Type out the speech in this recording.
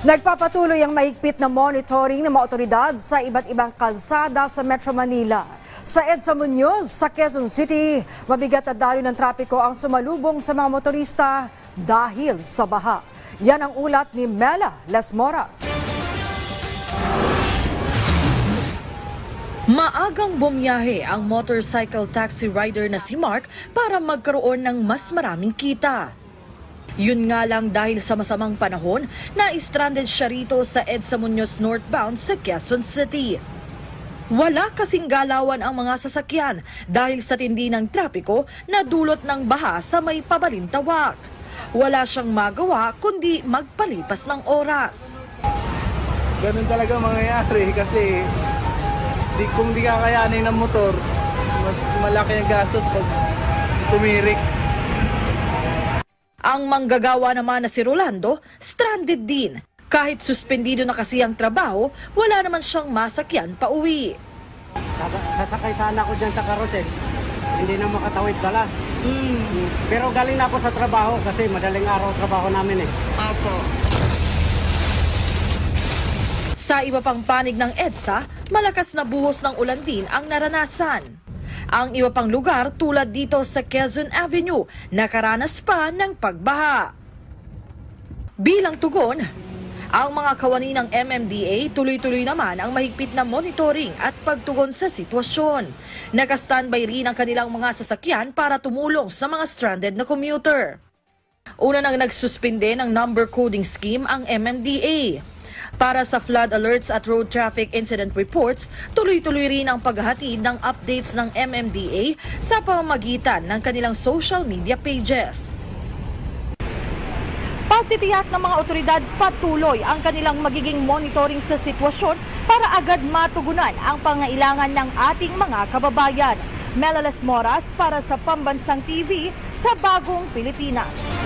Nagpapatuloy ang mahigpit na monitoring ng mga otoridad sa iba't ibang kalsada sa Metro Manila. Sa EDSA Munoz, sa Quezon City, mabigat na daloy ng trapiko ang sumalubong sa mga motorista dahil sa baha. Yan ang ulat ni Mela Las Moras. Maagang bumiyahe ang motorcycle taxi rider na si Mark para magkaroon ng mas maraming kita. Yun nga lang dahil sa masamang panahon na stranded siya rito sa EDSA Munoz northbound sa Quezon City. Wala kasing galawan ang mga sasakyan dahil sa tindi ng trapiko na dulot ng baha sa may pabalintawak. Wala siyang magawa kundi magpalipas ng oras. ganun talaga mangyayari kasi di, kung di kakayanin ng motor, mas malaki ang gastos pag tumirik. Ang manggagawa naman na si Rolando, stranded din. Kahit suspendido na kasi ang trabaho, wala naman siyang masakyan pa uwi. Sasa- Sasakay sana ako dyan sa karosel. Hindi na makatawid dala. Pero galing na ako sa trabaho kasi madaling araw trabaho namin eh. Sa iba pang panig ng EDSA, malakas na buhos ng ulan din ang naranasan. Ang iba pang lugar tulad dito sa Quezon Avenue, nakaranas pa ng pagbaha. Bilang tugon, ang mga kawani ng MMDA tuloy-tuloy naman ang mahigpit na monitoring at pagtugon sa sitwasyon. Naka-standby rin ang kanilang mga sasakyan para tumulong sa mga stranded na commuter. Una nang nagsuspinde ng number coding scheme ang MMDA. Para sa flood alerts at road traffic incident reports, tuloy-tuloy rin ang paghahatid ng updates ng MMDA sa pamamagitan ng kanilang social media pages. Pagtitiyak ng mga otoridad patuloy ang kanilang magiging monitoring sa sitwasyon para agad matugunan ang pangailangan ng ating mga kababayan. Melales Moras para sa Pambansang TV sa Bagong Pilipinas.